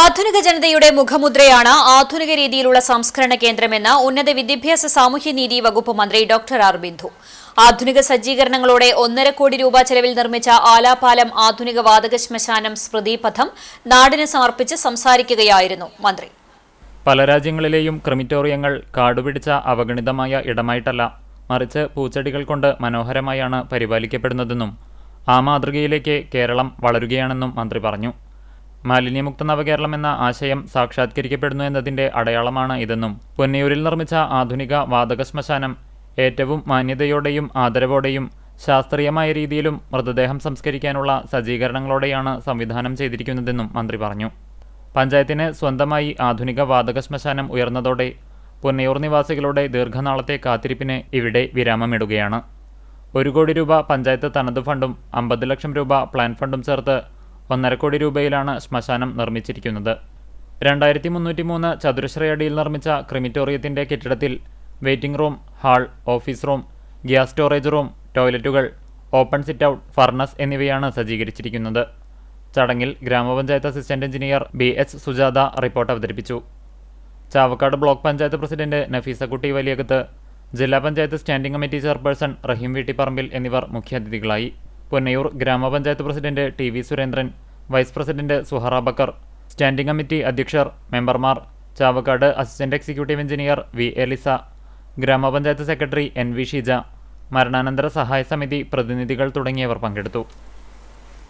ആധുനിക ജനതയുടെ മുഖമുദ്രയാണ് ആധുനിക രീതിയിലുള്ള സംസ്കരണ കേന്ദ്രമെന്ന് ഉന്നത വിദ്യാഭ്യാസ സാമൂഹ്യനീതി വകുപ്പ് മന്ത്രി ഡോക്ടർ ആർ ബിന്ദു. ആധുനിക സജ്ജീകരണങ്ങളോടെ ഒന്നര കോടി രൂപ ചെലവിൽ നിർമ്മിച്ച ആലാപാലം ആധുനിക വാതക ശ്മശാനം സ്മൃതിപഥം നാടിന് സമർപ്പിച്ച് സംസാരിക്കുകയായിരുന്നു മന്ത്രി. പല രാജ്യങ്ങളിലെയും ക്രിമിറ്റോറിയങ്ങൾ കാടുപിടിച്ച അവഗണിതമായ ഇടമായിട്ടല്ല മറിച്ച് പൂച്ചെടികൾ കൊണ്ട് മനോഹരമായാണ് പരിപാലിക്കപ്പെടുന്നതെന്നും ആ മാതൃകയിലേക്ക് കേരളം വളരുകയാണെന്നും മന്ത്രി പറഞ്ഞു. മാലിന്യമുക്ത നവകേരളം എന്ന ആശയം സാക്ഷാത്കരിക്കപ്പെടുന്നു എന്നതിന്റെ അടയാളമാണ് ഇതെന്നും പൊന്നിയൂരിൽ നിർമ്മിച്ച ആധുനിക വാതക ശ്മശാനം ഏറ്റവും മാന്യതയോടെയും ആദരവോടെയും ശാസ്ത്രീയമായ രീതിയിലും മൃതദേഹം സംസ്കരിക്കാനുള്ള സജ്ജീകരണങ്ങളോടെയാണ് സംവിധാനം ചെയ്തിരിക്കുന്നതെന്നും മന്ത്രി പറഞ്ഞു. പഞ്ചായത്തിന് സ്വന്തമായി ആധുനിക വാതക ശ്മശാനം ഉയർന്നതോടെ പൊന്നയൂർ നിവാസികളുടെ ദീർഘനാളത്തെ കാത്തിരിപ്പിന് ഇവിടെ വിരാമമിടുകയാണ്. ഒരു കോടി രൂപ പഞ്ചായത്ത് തനത് ഫണ്ടും അമ്പത് ലക്ഷം രൂപ പ്ലാൻ ഫണ്ടും ചേർത്ത് ഒന്നര കോടി രൂപയിലാണ് ശ്മശാനം നിർമ്മിച്ചിരിക്കുന്നത്. രണ്ടായിരത്തി മുന്നൂറ്റി മൂന്ന് ചതുരശ്രയടിയിൽ നിർമ്മിച്ച ക്രിമിറ്റോറിയത്തിന്റെ കെട്ടിടത്തിൽ waiting room hall office room gas storage room ടോയ്ലറ്റുകൾ open sit out furnace എന്നിവയാണ് സജ്ജീകരിച്ചിരിക്കുന്നത്. ചടങ്ങിൽ grama panchayat assistant engineer B H Sujatha report അവതരിപ്പിച്ചു. ചാവക്കാട് ബ്ലോക്ക് പഞ്ചായത്ത് പ്രസിഡന്റ് നഫീസക്കുട്ടി വലിയകത്ത് ജില്ലാ panchayat standing committee chairperson Rahim Veettiparambil എന്നിവർ മുഖ്യാതിഥികളായി. Ponnayur grama panchayat president T V Surendran vice president Suhara Bakkar standing committee അധ്യക്ഷർ മെമ്പർമാർ Chavakkad assistant executive engineer V Elisa grama panchayat secretary N V Sheeja മരണാനന്തര സഹായ സമിതി പ്രതിനിധികൾ തുടങ്ങിയവർ പങ്കെടുത്തു.